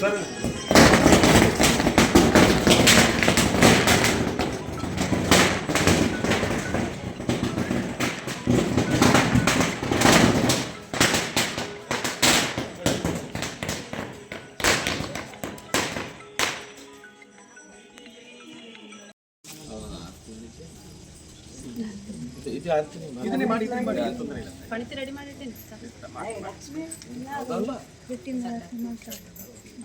Sir. ಮಾಡಿ ಮಾಡಿ ಪಣಿತಿ ready ಮಾಡಿಟ್ಟೇನೆ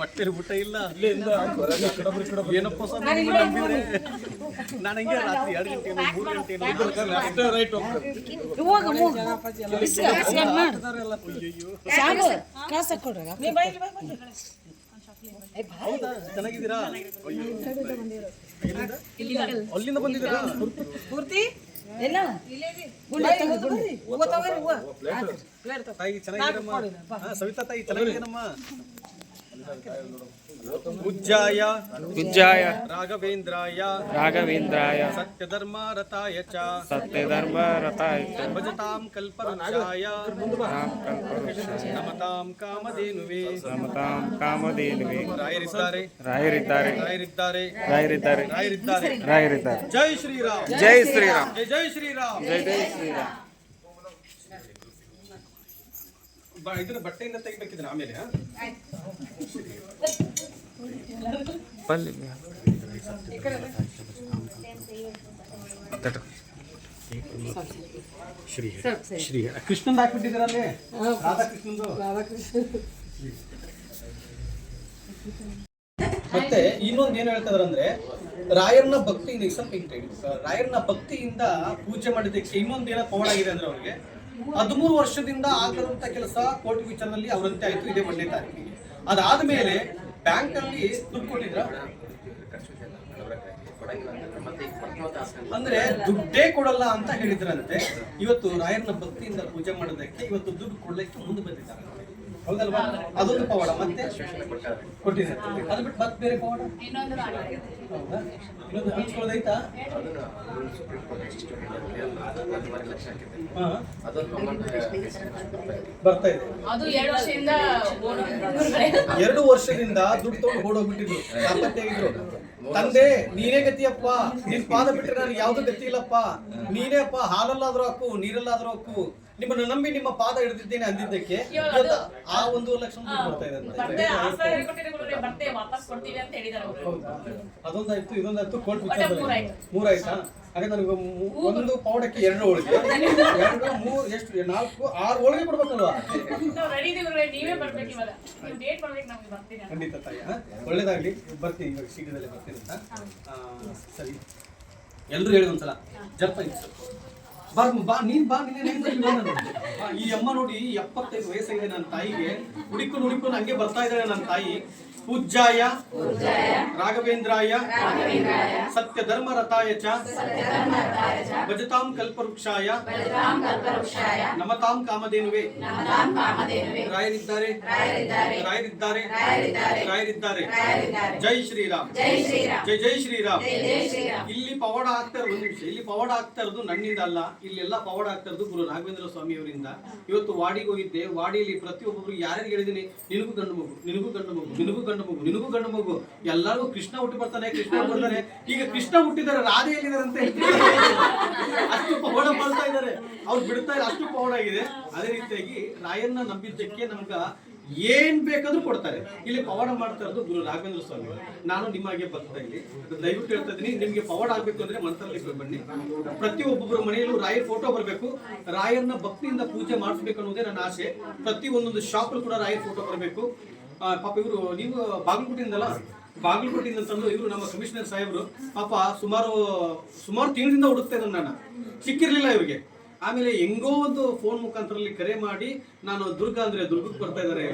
ಹೊಟ್ಟೆಲಿ ಊಟ ಇಲ್ಲ ಏನಪ್ಪ ಸರ್ ನಂಬಿದ್ರೆ ನಾನು ಹಂಗೆ ರಾತ್ರಿ ಎರಡು ಗಂಟೆ ಮೂರು ಗಂಟೆ ಹೌದಾ? ಚೆನ್ನಾಗಿದ್ದೀರಾ? ಅಲ್ಲಿಂದ ಬಂದಿದ್ದೀರಾ? ಪೂರ್ತಿ? ತಾಯಿ ಚೆನ್ನಾಗಿದ್ದೀರಮ್ಮ. ಸವಿತಾ ತಾಯಿ ಚೆನ್ನಾಗಿದ್ದೀರಮ್ಮ? ಉಜ್ಜಾಯ ಉಜ್ಜಾಯ ರಾಘವೇಂದ್ರಾಯ ರಾಘವೇಂದ್ರಾಯ ಸತ್ಯಧರ್ಮ ರಥಾಯ ಚ ಸತ್ಯಧರ್ಮ ರಥಾಯ ಚ ಭಜತಾಂ ಕಲ್ಪವೃಕ್ಷಾಯ ರಾಮ್ ಕಲ್ಪವೃಕ್ಷಾಯ ನಮತಾಂ ಕಾಮಧೇನುವೆ ಸಮತಾಂ ಕಾಮಧೇನುವೆ ರಾಯರಿದ್ದಾರೆ ರಾಯರಿದ್ದಾರೆ ರಾಯರಿದ್ದಾರೆ ರಾಯರಿದ್ದಾರೆ ರಾಯರಿದ್ದಾರೆ ರಾಯರಿದ್ದಾರೆ ಜೈ ಶ್ರೀರಾಮ್ ಜೈ ಶ್ರೀರಾಮ್ ಜೈ ಜೈ ಶ್ರೀರಾಮ್ ಜೈ ಜೈ ಶ್ರೀರಾಮ್ ಬ- ಇದನ್ನ ಬಟ್ಟೆಯಿಂದ ತೆಗಿಬೇಕಿದ್ರೆ ಆಮೇಲೆ ತಟು. ಶ್ರೀ ಶ್ರೀ ಕೃಷ್ಣಂದ ಹಾಕ್ಬಿಟ್ಟಿದ್ದೀರಲ್ಲೇ ರಾಧಾಕೃಷ್ಣಂದು? ಮತ್ತೆ ಇನ್ನೊಂದು ಏನ್ ಹೇಳ್ತಿದಾರೆ ಅಂದ್ರೆ ರಾಯರ್ನ ಭಕ್ತಿಯಿಂದ ಈಗ ಸ್ವಲ್ಪ ಹಿಂಗೆ ತೆಗೀರಿ. ರಾಯರ್ನ ಭಕ್ತಿಯಿಂದ ಪೂಜೆ ಮಾಡಿದ್ದಕ್ಕೆ ಇನ್ನೊಂದು ಏನೋ ಪವಾಡ ಆಗಿದೆ ಅಂದ್ರೆ ಅವ್ರಿಗೆ. ಹದಿಮೂರು ವರ್ಷದಿಂದ ಆಗದಂತ ಕೆಲಸ ಕೋರ್ಟ್ ವಿಚಾರದಲ್ಲಿ ಅವರಂತೆ ಆಯ್ತು, ಇದೇ ಒಂದನೇ ತಾರೀಕಿಗೆ. ಅದಾದ್ಮೇಲೆ ಬ್ಯಾಂಕ್ ಅಲ್ಲಿ ದುಡ್ಡು ಕೊಟ್ಟಿದ್ರ? ಅಂದ್ರೆ ದುಡ್ಡೇ ಕೊಡಲ್ಲ ಅಂತ ಹೇಳಿದ್ರಂತೆ. ಇವತ್ತು ರಾಯರ್ನ ಭಕ್ತಿಯಿಂದ ಪೂಜೆ ಮಾಡೋದಕ್ಕೆ ಇವತ್ತು ದುಡ್ಡು ಕೊಡ್ಲಿಕ್ಕೆ ಮುಂದೆ ಬಂದಿದ್ದಾರೆ. ಹೌದಲ್ವಾ? ಅದೊಂದು ಪವಾಡ. ಮತ್ತೆ? ಕೊಟ್ಟಿದ್ದಾರೆ. ಅದು ಬಿಟ್ಟು ಮತ್ತೆ ಬೇರೆ ಪವಾಡ? ಹೌದಾ? ಇನ್ನೊಂದು ಹಂಚ್ಕೊಳ್ಳೋದೈತಾ ಹಾ. ಬರ್ತಾ ಇದೆ. ಅದು ಎರಡು ವರ್ಷದಿಂದ ದುಡ್ಡು ತಗೊಂಡು ಓಡೋಗ್ಬಿಟ್ಟಿದ್ರು. ದಾಂಪತ್ಯಾಗಿದ್ರು ತಂದೆ ನೀನೇ ಗತಿಯಪ್ಪ. ನಿನ್ ಪಾದ ಬಿಟ್ಟರೆ ನನಗೆ ಯಾವ್ದು ಗತಿ ಇಲ್ಲಪ್ಪ. ನೀನೇ ಅಪ್ಪ ಹಾಲಲ್ಲಾದ್ರೂ ಹಾಕು ನೀರಲ್ಲಾದ್ರೂ ಹಾಕು. ನಿಮ್ಮನ್ನು ನಂಬಿ ನಿಮ್ಮ ಪಾದ ಹಿಡಿದಿದ್ದೇನೆ ಅಂದಿದ್ದಕ್ಕೆ. ಆ ಒಂದು ಲಕ್ಷ ಬರ್ತಾ? ಅದೊಂದಾಯ್ತು ಇದೊಂದಾಯ್ತು ಕೋರ್ಟ್ ಮೂರಾಯ್ತು. ಹಾಗೆ ನನಗೆ ಒಂದು ಪೌಡಕ್ಕೆ ಎರಡು ಹೋಳಿಗೆ. ಎರಡು ಮೂರು ಎಷ್ಟು ನಾಲ್ಕು ಆರು ಹೋಳಿಗೆ ಕೊಡ್ಬೇಕಲ್ವಾ? ಖಂಡಿತ ತಾಯಿ? ಒಳ್ಳೇದಾಗ್ಲಿ. ಬರ್ತೀನಿ ಇವಾಗ ಶೀಘ್ರದಲ್ಲೇ ಬರ್ತೀನಿ. ಅಂತ ಸರಿ. ಎಲ್ಲರೂ ಹೇಳಿ ಒಂದ್ಸಲ. ಜಪ ಇತ್ತು. ಬಾ, ನೀನ್ ಬಾ ಈ ಅಮ್ಮ ನೋಡಿ ಎಪ್ಪತ್ತೈದು ವಯಸ್ಸಾಗಿದೆ ನನ್ನ ತಾಯಿಗೆ. ಹುಡುಕೊಂಡು ಹುಡುಕೊಂಡು ಹಂಗೆ ಬರ್ತಾ ಇದ್ದಾರೆ ನನ್ನ ತಾಯಿ. ಪೂಜ್ಯಾಯ, ರಾಘವೇಂದ್ರಾಯ ಸತ್ಯ ಧರ್ಮ ರಥಾಯ ಚ, ಭಜತಾಂ ಕಲ್ಪವೃಕ್ಷಾಯ, ನಮತಾಂ ಕಾಮಧೇನುವೆ. ರಾಯರಿದ್ದಾರೆ. ರಾಯರಿದ್ದಾರೆ. ರಾಯರಿದ್ದಾರೆ. ಜೈ ಶ್ರೀರಾಮ್. ಜೈ ಜೈ ಶ್ರೀರಾಮ್. ಇಲ್ಲಿ ಪವಾಡ ಆಗ್ತಾ ಇರೋದು ಒಂದು ನಿಮಿಷ. ಇಲ್ಲಿ ಪವಾಡ ಆಗ್ತಾ ಇರೋದು ನನ್ನಿಂದ ಅಲ್ಲ. ಇಲ್ಲೆಲ್ಲ ಫಾರ್ವರ್ಡ್ ಆಗ್ತಾ ಇರೋದು ಗುರು ರಾಘವೇಂದ್ರ ಸ್ವಾಮಿ ಅವರಿಂದ. ಇವತ್ತು ವಾಡಿಗೆ ಹೋಗಿದ್ದೆ. ವಾಡಿಯಲ್ಲಿ ಪ್ರತಿಯೊಬ್ಬರು ಯಾರ್ಯಾರು ಹೇಳಿದೀನಿ ನಿನಗೂ ಗಂಡು ಮಗು, ನಿನಗೂ ಗಂಡು ಮಗು, ನಿನಗೂ ಗಂಡು ಮಗು, ನಿನಗೂ ಗಂಡು ಮಗು. ಎಲ್ಲರೂ ಕೃಷ್ಣ ಹುಟ್ಟಿ ಬರ್ತಾನೆ, ಕೃಷ್ಣ ಬರ್ತಾನೆ. ಈಗ ಕೃಷ್ಣ ಹುಟ್ಟಿದ್ದಾರೆ, ರಾಧೆ ಅಂತ. ಅಷ್ಟು ಪವಾಡ ಮಾಡ್ತಾ ಇದ್ದಾರೆ. ಅವ್ರು ಬಿಡ್ತಾ ಇದ್ದಾರೆ ಅಷ್ಟು ಪವಾಡ ಆಗಿದೆ. ಅದೇ ರೀತಿಯಾಗಿ ರಾಯನ್ನ ನಂಬಿದ್ದಕ್ಕೆ ನಮ್ಗ ಏನ್ ಬೇಕಾದ್ರೂ ಕೊಡ್ತಾರೆ. ಇಲ್ಲಿ ಪವಾಡ ಮಾಡ್ತಾ ಇರೋದು ಗುರು ರಾಘವೇಂದ್ರ ಸ್ವಾಮಿ. ನಾನು ನಿಮಗೆ ಬರ್ತಾ ಇಲ್ಲಿ ದಯವಿಟ್ಟು ಹೇಳ್ತಾ ಇದ್ದೀನಿ, ನಿಮ್ಗೆ ಪವಾಡ ಆಗ್ಬೇಕು ಅಂದ್ರೆ ಮಂತ್ರಲ್ಲಿ ಬನ್ನಿ. ಪ್ರತಿಯೊಬ್ಬೊಬ್ಬರ ಮನೆಯಲ್ಲೂ ರಾಯರ್ ಫೋಟೋ ಬರಬೇಕು. ರಾಯರ್ನ ಭಕ್ತಿಯಿಂದ ಪೂಜೆ ಮಾಡಿಸ್ಬೇಕು ಅನ್ನೋದೇ ನನ್ನ ಆಸೆ. ಪ್ರತಿ ಒಂದೊಂದು ಶಾಪ್ ಕೂಡ ರಾಯರ್ ಫೋಟೋ ಬರಬೇಕು. ಪಾಪ ಇವರು, ನೀವು ಬಾಗಲಕೋಟೆಯಿಂದಲ್ಲ? ಬಾಗಲಕೋಟೆಯಿಂದ ತಂದು ಇವರು ನಮ್ಮ ಕಮಿಷನರ್ ಸಾಹೇಬರು. ಪಾಪ ಸುಮಾರು ಸುಮಾರು ತಿಂಗಳಿಂದ ಹುಡುಕ್ತಾ ಇದ್ದಾರೆ ನನ್ನ. ಸಿಕ್ಕಿರ್ಲಿಲ್ಲ ಇವ್ರಿಗೆ. ಆಮೇಲೆ ಹೆಂಗೋ ಒಂದು ಫೋನ್ ಮುಖಾಂತರ ಕರೆ ಮಾಡಿ ನಾನು ದುರ್ಗ ಅಂದ್ರೆ ದುರ್ಗಕ್ಕೆ ಬರ್ತಾ ಇದ್ದಾರೆ.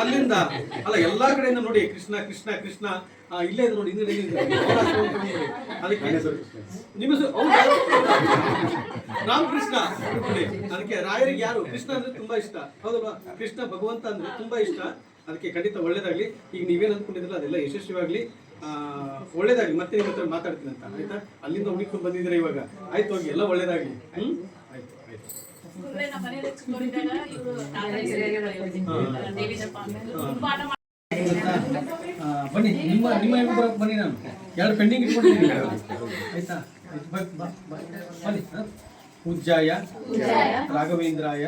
ಅಲ್ಲಿಂದ? ಅಲ್ಲ ಎಲ್ಲಾ ಕಡೆಯಿಂದ ನೋಡಿ ಕೃಷ್ಣ ಕೃಷ್ಣ ಕೃಷ್ಣ. ಇಲ್ಲೇ ಇದೆ ನೋಡಿ ಹಿಂದೆ. ಅದಕ್ಕೆ ನಿಮ್ಮ? ರಾಮಕೃಷ್ಣ. ಅದಕ್ಕೆ ರಾಯರಿಗೆ ಯಾರು? ಕೃಷ್ಣ ಅಂದ್ರೆ ತುಂಬಾ ಇಷ್ಟ. ಹೌದಲ್ವಾ? ಕೃಷ್ಣ ಭಗವಂತ ಅಂದ್ರೆ ತುಂಬಾ ಇಷ್ಟ. ಅದಕ್ಕೆ ಖಂಡಿತ ಒಳ್ಳೇದಾಗ್ಲಿ. ಈಗ ನೀವೇನ್ ಅಂದ್ಕೊಂಡಿದ್ರಲ್ಲ ಅದೆಲ್ಲ ಯಶಸ್ವಿಯಾಗ್ಲಿ. ಆ, ಒಳ್ಳೇದಾಗ್ಲಿ ಮತ್ತೆ ನಿಮ್ಮ ಹತ್ರ ಮಾತಾಡ್ತೀನಿ ಅಂತ ಆಯ್ತಾ? ಅಲ್ಲಿಂದ ಹುಡುಕೊಂಡು ಬಂದಿದ್ರೆ ಇವಾಗ? ಆಯ್ತು ಹೋಗಿ ಎಲ್ಲ ಒಳ್ಳೇದಾಗಿ ಹ್ಮ್? ಆಯ್ತು ಆಯ್ತು. ಬನ್ನಿ ನಿಮ್ಮ ನಿಮ್ಮ ಬರೋಕೆ ಬನ್ನಿ ನಾನು. ಎರಡು ಪೆಂಡಿಂಗ್ ಇಟ್ಕೊಂಡಿದ್ದೀನಿ ಆಯ್ತಾ? ಬನ್ನಿ ಉಜ್ಜಾಯ ಪೂಜ್ಯಾಯ ರಾಘವೇಂದ್ರಾಯ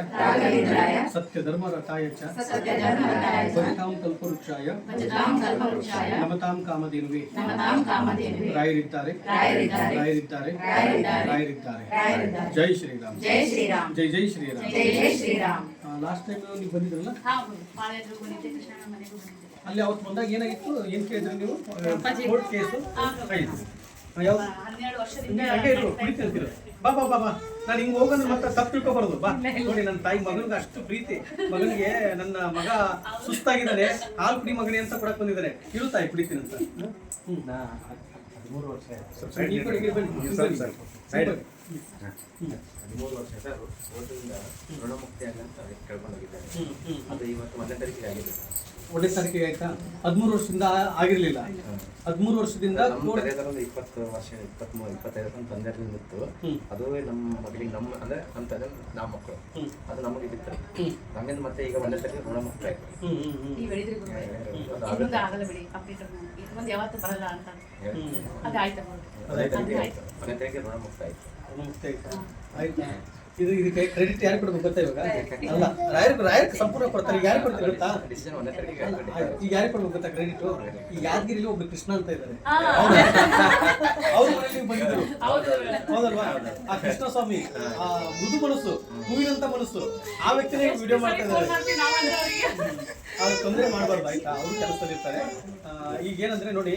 ಸತ್ಯ ಧರ್ಮ ರಥಾಯ ಚ. ಕಲ್ಪವೃಕ್ಷಾಯ ನಮತಾಂ ಕಾಮಧೇನುವೆ. ರಾಯರಿದ್ದಾರೆ. ರಾಯರಿದ್ದಾರೆ. ರಾಯರಿದ್ದಾರೆ. ಜೈ ಶ್ರೀರಾಮ್. ಜೈ ಶ್ರೀರಾಮ್. ಜೈ ಜೈ ಶ್ರೀರಾಮ್. ಜೈ ಶ್ರೀರಾಮ್. ಲಾಸ್ಟ್ ಟೈಮ್ ನೀವು ಬಂದಿದ್ರಲ್ಲ? ಅಲ್ಲಿ ಅವತ್ತು ಬಂದಾಗ ಏನಾಗಿತ್ತು? ಏನ್ ಕೇಳಿದ್ರಿ ನೀವು? ಕೋರ್ಟ್ ಕೇಸು ಹನ್ನೆರಡು ವರ್ಷದಿಂದ ಬಾ ಬಾ ಬಾ ಬಾ. ನಾನು ಹಿಂಗೆ ಹೋಗೋದು ಮತ್ತೆ ತಪ್ಪು ತಿಳ್ಕೊಬಾರ್ದು. ಬಾ. ನೋಡಿ ನನ್ನ ತಾಯಿ ಮಗನಿಗೆ ಅಷ್ಟು ಪ್ರೀತಿ. ಮಗನಿಗೆ ನನ್ನ ಮಗ ಸುಸ್ತಾಗಿದ್ದಾನೆ. ಹಾಲು ಕುಡಿ ಮಗನೇ ಅಂತ ಕೊಡಕ್ ಬಂದಿದ್ದಾರೆ ಇರು ತಾಯಿ ಕುಡಿತೀನಿ ಅಂತ. ಹ್ಮ್. ಹದಿಮೂರು ವರ್ಷ. ಹದಿಮೂರು ವರ್ಷ ಸರ್ ಓಟಿಂದ ಋಣಮುಕ್ತಿ ಆಗಂತ ಕೇಳ್ಕೊಂಡು ಹೋಗಿದ್ದಾರೆ. ಹ್ಮ್, ಹ್ಮ್. ಅದು ಇವತ್ತು ಮೊದಲ ತಾರೀಕಿಗೆ ಆಗಿದೆ ಒಂದೇ ತಾರೀಕಿಗೆ ಆಯ್ತಾ? ಹದಿಮೂರು ವರ್ಷದಿಂದ ಆಗಿರ್ಲಿಲ್ಲ. ಹದಿಮೂರು ವರ್ಷದಿಂದ ಇಪ್ಪತ್ತು ವರ್ಷ ಇಪ್ಪತ್ಮೂರು ಇಪ್ಪತ್ತೈದು ಇತ್ತು ಹ್ಮ್. ಅದು ನಮ್ಮ ಮಗಳಿಗೆ ನಮ್ಮ ಅಂದ್ರೆ ನಮ್ಮ ತಂದೆ ನಮ್ಮ ಮಕ್ಕಳು. ಅದು ನಮಗೆ ಬಿತ್ತು. ನಮ್ಮಿಂದ ಮತ್ತೆ ಈಗ ಒಂದನೇ ತಾರೀಕು ಅಂತ. ಹ್ಮ್. ಅದು ಆಯ್ತು? ಒಂದನೇ ತಾರೀಕಿಗೆ ಒಂದನೇ ನಮಸ್ತೆ ಆಯ್ತಾ? ಆಯ್ತಾ? ಇದು ಇದಕ್ಕೆ ಕ್ರೆಡಿಟ್ ಯಾರು ಕೊಡ್ಬೇಕು ಗೊತ್ತಾ ಇವಾಗ? ಅಲ್ಲ ರಾಯರ್ ರಾಯರ್ ಸಂಪೂರ್ಣ ಕೊಡ್ತಾರೆ. ಈಗ ಯಾರು ಕೊಡ್ತಾರೆ ಗೊತ್ತಾ. ಈಗ ಯಾರು ಕೊಡ್ಬೇಕು ಗೊತ್ತಾ ಕ್ರೆಡಿಟ್ ಈ ಯಾದಗಿರಿಲಿ ಒಬ್ರು ಕೃಷ್ಣ ಅಂತ ಇದ್ದಾರೆ. ಅವ್ರ ಮನೆಯಲ್ಲಿ ಬಂದಿದ್ರು ಹೌದು. ಹೌದಲ್ವಾ? ಆ ಕೃಷ್ಣ ಸ್ವಾಮಿ ಆ ಮೃದು ಮನಸ್ಸು ಹೂವಿನಂತ ಮನಸ್ಸು. ಆ ವ್ಯಕ್ತಿನೇ ವಿಡಿಯೋ ಮಾಡ್ತಾ ಇದ್ದಾರೆ. ಅವರಿಗೆ ಅವ್ರು ತೊಂದರೆ ಮಾಡಬಾರ್ದು ಆಯ್ತಾ? ಅವರು ಕೆಲಸದಲ್ಲಿ ಇರ್ತಾರೆ ಈಗ ಏನಂದ್ರೆ ನೋಡಿ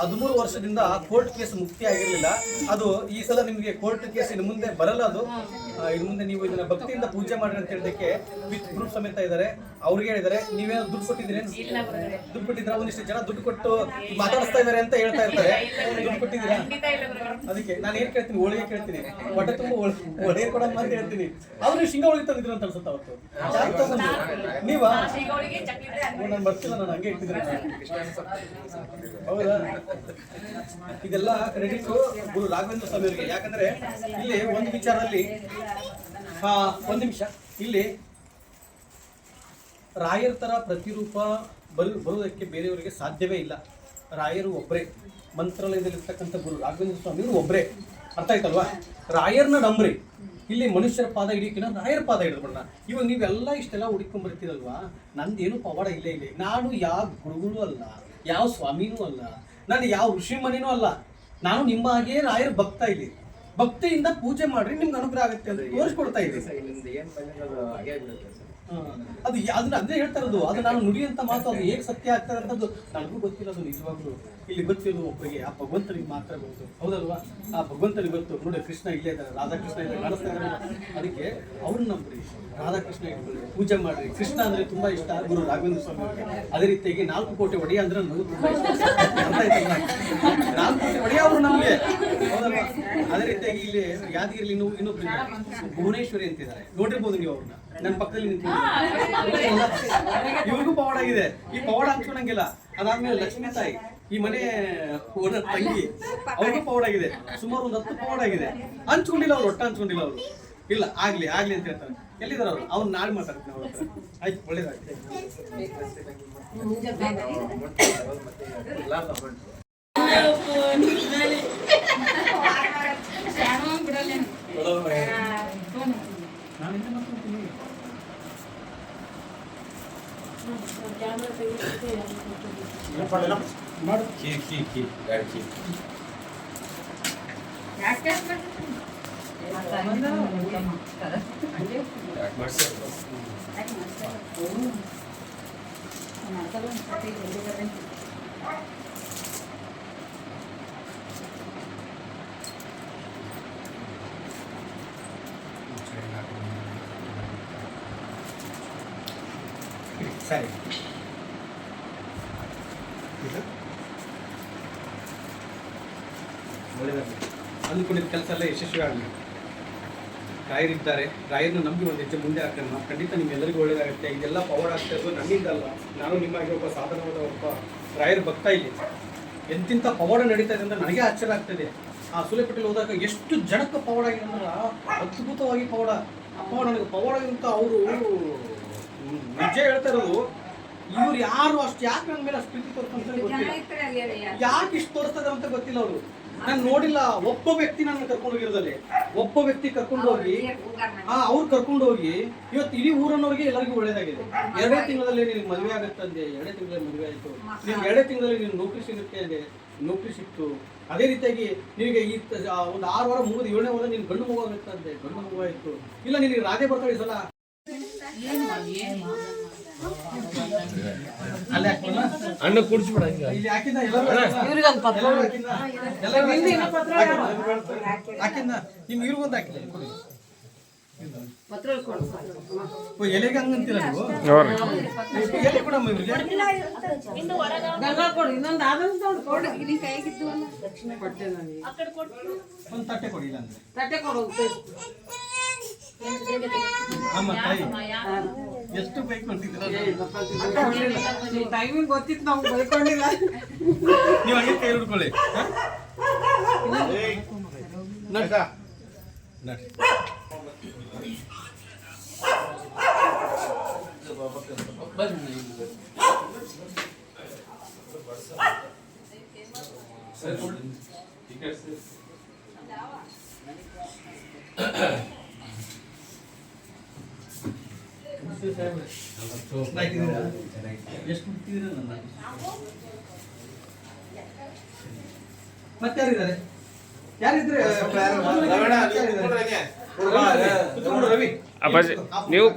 ಹದಿಮೂರು ವರ್ಷದಿಂದ ಕೋರ್ಟ್ ಕೇಸ್ ಮುಕ್ತಿ ಆಗಿರಲಿಲ್ಲ. ಅದು ಈ ಸಲ ನಿಮಗೆ ಕೋರ್ಟ್ ಕೇಸ್ ಇನ್ನು ಮುಂದೆ ಬರಲ್ಲ ಅದು. ಇನ್ನು ಮುಂದೆ ನೀವು ಇದನ್ನ ಭಕ್ತಿಯಿಂದ ಪೂಜೆ ಮಾಡ್ರಿ ಅಂತ ಹೇಳಿದಕ್ಕೆ ವಿತ್ ಪ್ರೂಫ್ ಸಮೇತ ಇದ್ದಾರೆ. ಅವ್ರಿಗೆ ಹೇಳಿದ್ದಾರೆ ನೀವೇನೋ ದುಡ್ಡು ಕೊಟ್ಟಿದ್ದೀರಿ ದುಡ್ಡು ಕೊಟ್ಟಿದ್ರ ಒಂದಿಷ್ಟು ಜನ ದುಡ್ಡು ಕೊಟ್ಟು ಮಾತಾಡಿಸ್ತಾ ಇದಾರೆ ಅಂತ ಹೇಳ್ತಾ ಇರ್ತಾರೆ. ದುಡ್ಡು ಕೊಟ್ಟಿದ್ದೀರಾ? ಅದಕ್ಕೆ ನಾನು ಏನ್ ಕೇಳ್ತೀನಿ? ಹೋಳಿಗೆ ಕೇಳ್ತೀನಿ. ಹೊಟ್ಟೆ ತುಂಬ ಒಳಗೆ ಕೊಡಮ್ಮ ಅಂತ ಹೇಳ್ತೀನಿ. ಅವ್ರು ಶಿಂಗ ಹೋಳಿಗೆ ತಂದಿದ್ರು ಅಂತ ಅನ್ಸುತ್ತೆ ಅವತ್ತು? ನೀವಾ? ನಾನು ನಾನು ಹೌದಾ? ಇದೆಲ್ಲ ಕ್ರೆಡಿಟ್ ಗುರು ರಾಘವೇಂದ್ರ ಸ್ವಾಮಿ ಅವರಿಗೆ. ಯಾಕಂದ್ರೆ ಇಲ್ಲಿ ಒಂದು ವಿಚಾರದಲ್ಲಿ, ಹಾ, ಒಂದು ನಿಮಿಷ. ಇಲ್ಲಿ ರಾಯರ ತರ ಪ್ರತಿರೂಪ ಬರು ಬರುವುದಕ್ಕೆ ಬೇರೆಯವರಿಗೆ ಸಾಧ್ಯವೇ ಇಲ್ಲ. ರಾಯರು ಒಬ್ಬರೇ ಮಂತ್ರಾಲಯದಲ್ಲಿರ್ತಕ್ಕಂಥ ಗುರು ರಾಘವೇಂದ್ರ ಸ್ವಾಮಿಯವರು ಒಬ್ಬರೇ ಅರ್ಥ ಆಯ್ತಲ್ವಾ? ರಾಯರ್ನ ನಂಬ್ರಿ. ಇಲ್ಲಿ ಮನುಷ್ಯರ ಪಾದ ಹಿಡಿಯೋಕಿನ ರಾಯರ ಪಾದ ಹಿಡಿದ್ಬಿಡೋಣ ಇವಾಗ ನೀವೆಲ್ಲ ಇಷ್ಟೆಲ್ಲ ಹುಡ್ಕೊಂಡ್ ಬರ್ತೀರಲ್ವಾ? ನಂದೇನು ಪವಾಡ ಇಲ್ಲೇ ಇಲ್ಲ. ನಾನು ಯಾವ ಗುರುಗಳು ಅಲ್ಲ ಯಾವ ಸ್ವಾಮಿನೂ ಅಲ್ಲ ನಾನು ಯಾವ ಋಷಿ ಮನೆಯೂ ಅಲ್ಲ. ನಾನು ನಿಮ್ಮ ಹಾಗೆ ರಾಯರ ಭಕ್ತ ಇಲ್ಲಿ. ಭಕ್ತಿಯಿಂದ ಪೂಜೆ ಮಾಡ್ರಿ ನಿಮ್ಗೆ ಅನುಗ್ರಹ ಆಗುತ್ತೆ ಅಂತ ತೋರಿಸ್ಕೊಡ್ತಾ ಇದ್ದೀನಿ. ಅದು ಅದನ್ನ ಅದೇ ಹೇಳ್ತಾ ಇರೋದು. ಅದು ನಾನು ನುಡಿಯಂತ ಮಾತು ಅದು ಹೇಗೆ ಸತ್ಯ ಆಗ್ತದೆ ಅಂತದ್ದು ನನಗೂ ಗೊತ್ತಿಲ್ಲ, ಅದು ನಿಜವಾಗ್ಲು. ಇಲ್ಲಿ ಗೊತ್ತಿರೋದು ಒಬ್ಬರಿಗೆ, ಆ ಭಗವಂತನಿಗೆ ಮಾತ್ರ ಗೊತ್ತು. ಹೌದಲ್ವಾ? ಆ ಭಗವಂತನಿಗೆ ಗೊತ್ತು. ನೋಡಿ, ಕೃಷ್ಣ ಇಲ್ಲೇ ಇದ್ದಾರೆ ರಾಧಾಕೃಷ್ಣ ಇದ್ದಾರೆ ಕಾಣಿಸ್ತಾ ಇದ್ದಾರೆ ಅದಕ್ಕೆ ಅವ್ರನ್ನ ನಂಬ್ರಿ. ರಾಧಾಕೃಷ್ಣ ಇಟ್ಕೊಳ್ಳಿ ಪೂಜೆ ಮಾಡ್ರಿ. ಕೃಷ್ಣ ಅಂದ್ರೆ ತುಂಬಾ ಇಷ್ಟ. ಗುರು ರಾಘವೇಂದ್ರ ಸ್ವಾಮಿ ಅದೇ ರೀತಿಯಾಗಿ ನಾಲ್ಕು ಕೋಟಿ ಒಡೆಯ ಅಂದ್ರೆ? ನಾಲ್ಕು ಕೋಟಿ ಒಡೆಯ ಅವರು ನಮಗೆ. ಅದೇ ರೀತಿಯಾಗಿ ಇಲ್ಲಿ ಯಾದಗಿರಿಲಿ ಇನ್ನೂ ಇನ್ನೊಬ್ರು. ಭುವನೇಶ್ವರಿ ಅಂತಿದ್ದಾರೆ ನೋಡಿರ್ಬೋದು ನೀವು ಅವ್ರನ್ನ. ನನ್ನ ಪಕ್ಕದಲ್ಲಿ ನಿಂತಿದ್ದಾರೆ ಇವ್ರಿಗೂ ಪವಾಡ ಆಗಿದೆ. ಈ ಪವಾಡ ಹಂಚ್ಕೊಳಂಗಿಲ್ಲ ಅದಾದ್ಮೇಲೆ ಲಕ್ಷ್ಮೀ ತಾಯಿ ಈ ಮನೆ ಓನರ್ ತಂಗಿ ಅವ್ರಿಗೂ ಪವಾಡ ಆಗಿದೆ. ಸುಮಾರು ಒಂದು ಹತ್ತು ಪವಾಡ ಆಗಿದೆ. ಹಂಚ್ಕೊಂಡಿಲ್ಲ ಅವ್ರು ಒಟ್ಟು ಹಂಚ್ಕೊಂಡಿಲ್ಲ ಅವರು. ಇಲ್ಲ ಆಗ್ಲಿ ಆಗ್ಲಿ ಅಂತ ಹೇಳ್ತಾರೆ. ಎಲ್ಲಿದ್ದಾರೆ ಅವ್ರು? ಅವ್ರು ನಾಳೆ ಮಾತಾಡ್ತೀನಿ ಅವ್ರ ಹತ್ರ. ಆಯ್ತು ಒಳ್ಳೇದಾಗ್ತದೆ ಮತ್ತೆ ಲಾಭ ಅಮೌಂಟ್ ನಾನು ಎಂತ ಮಾತಾಡ್ತೀನಿ ಮಾಡು ಖೀರ್ ಖೀರ್ ಖೀರ್ ಎರಡು ಖೀರ್ ಯಾಕೆ ಸರಿ. ಒಳ್ಳೆಯದಾಗಲಿ ಅಂದ್ಕೊಂಡಿದ್ದ ಕೆಲಸ ಎಲ್ಲ ಯಶಸ್ವಿ ಆಗಲಿ ರಾಯರಿದ್ದಾರೆ. ರಾಯರನ್ನ ನಂಬಿ ಒಂದು ಹೆಜ್ಜೆ ಮುಂದೆ ಹಾಕೋಣ. ಖಂಡಿತ ನಿಮ್ಮೆಲ್ಲರಿಗೂ ಒಳ್ಳೇದಾಗುತ್ತೆ ಇದೆಲ್ಲ ಪವರ್ ಆಗ್ತಾ ಇರೋದು ನನ್ನಿಂದಲ್ಲ ನಾನು ನಿಮ್ಮಾಗಿ ಒಬ್ಬ ಸಾಧನವಾದ ಒಬ್ಬ ರಾಯರ್ ಭಕ್ತ ಇಲ್ಲಿ. ಎಂತಿಂಥ ಪವಾಡ ನಡೀತಾ ಇದೆ ಅಂತ ನನಗೆ ಆಶ್ಚರ್ಯ ಆಗ್ತದೆ. ಆ ಸುಲೆಪಟ್ಟಲ್ಲಿ ಹೋದಾಗ ಎಷ್ಟು ಜನಕ್ಕೆ ಪವಾಡ ಆಗಿದೆ ಅಂದ್ರೆ ಅದ್ಭುತವಾಗಿ ಪವಾಡ ಅಪ್ಪ, ನನಗೆ ಪವಾಡ ಆಗಿಂತ ಅವರು ನಿಜ ಹೇಳ್ತಾ ಇರೋದು ಇವ್ರು ಯಾರು ಅಷ್ಟು ಯಾಕೆ ನನ್ನ ಮೇಲೆ ಅಷ್ಟು ಪ್ರೀತಿ ತೋರಿಸ್ತಾರೆ ಗೊತ್ತಿಲ್ಲ. ಯಾಕೆ ಇಷ್ಟು ತೋರಿಸ್ತದೆ ಅಂತ ಗೊತ್ತಿಲ್ಲ ಅವರು. ನಾನು ನೋಡಿಲ್ಲ ಒಬ್ಬ ವ್ಯಕ್ತಿ ನನ್ನ ಕರ್ಕೊಂಡು ಹೋಗಿರೋದಲ್ಲಿ. ಒಬ್ಬ ವ್ಯಕ್ತಿ ಕರ್ಕೊಂಡು ಹೋಗಿ ಹಾ ಅವ್ರು ಕರ್ಕೊಂಡು ಹೋಗಿ ಇವತ್ತು ಇಡೀ ಊರನ್ನೋರಿಗೆ ಎಲ್ಲರಿಗೂ ಒಳ್ಳೇದಾಗಿದೆ. ಎರಡೇ ತಿಂಗಳಲ್ಲಿ ನಿನ್ಗೆ ಮದುವೆ ಆಗುತ್ತೆ ಅಂದೆ ಎರಡೇ ತಿಂಗಳಲ್ಲಿ ಮದುವೆ ಆಯ್ತು. ನಿಮ್ಗೆ ಎರಡೇ ತಿಂಗಳಲ್ಲಿ ನಿನ್ ನೌಕರಿ ಸಿಗುತ್ತೆ ಅಂದೆ ನೌಕರಿ ಸಿಕ್ತು. ಅದೇ ರೀತಿಯಾಗಿ ನಿಮಗೆ ಈ ಒಂದು ಆರು ವಾರ ಮುಗಿದು ಏಳನೇ ವಾರ ನಿನ್ನ ಗಂಡು ಮಗು ಆಗುತ್ತೆ ಅಂದೆ ಗಂಡು ಮಗು ಆಯ್ತು. ಇಲ್ಲ ನಿನಗೆ ರಾಧೆ ಬರ್ತಾಳೆ ಈ ಸಲ? ಅಣ್ಣ ಕುಡಿಸ್ಬಿಡ? ಇವ್ರಿಗೊಂದು ಪತ್ರ? ಹಾಕಿದ್ದ? ನಿಮ್ಗೆ ಇವ್ರಿಗೊಂದು ಹಾಕಿಲ್ಲ ಎಲೆಗೆ ಹಂಗಂತೀರ ನೀವು? ಎಲೆ ಕೊಡಮ್ಮ ಇವ್ರಿಗೆ? ಒಂದು ತಟ್ಟೆ ಕೊಡಿ ಇಲ್ಲ ಅಂದ್ರೆ ತಟ್ಟೆ ಕೊಡು ಅಮ್ಮ ತಾಯಿ ಎಷ್ಟು ಟೈಮಿಂಗ್ ಗೊತ್ತಿತ್ತು ನಾವು ಬೈಕೊಂಡಿಲ್ಲ. ನೀವು ಹಂಗೆ ಕೈ ಹಿಡ್ಕೊಳ್ಳಿ. ಎಷ್ಟು ಹುಡುಕಿದ್ದೀರಾ ನನ್ನ ಮತ್ತೆ ಯಾರಿದ್ದಾರೆ? ಯಾರಿದ್ರೆ આ પછી નેવું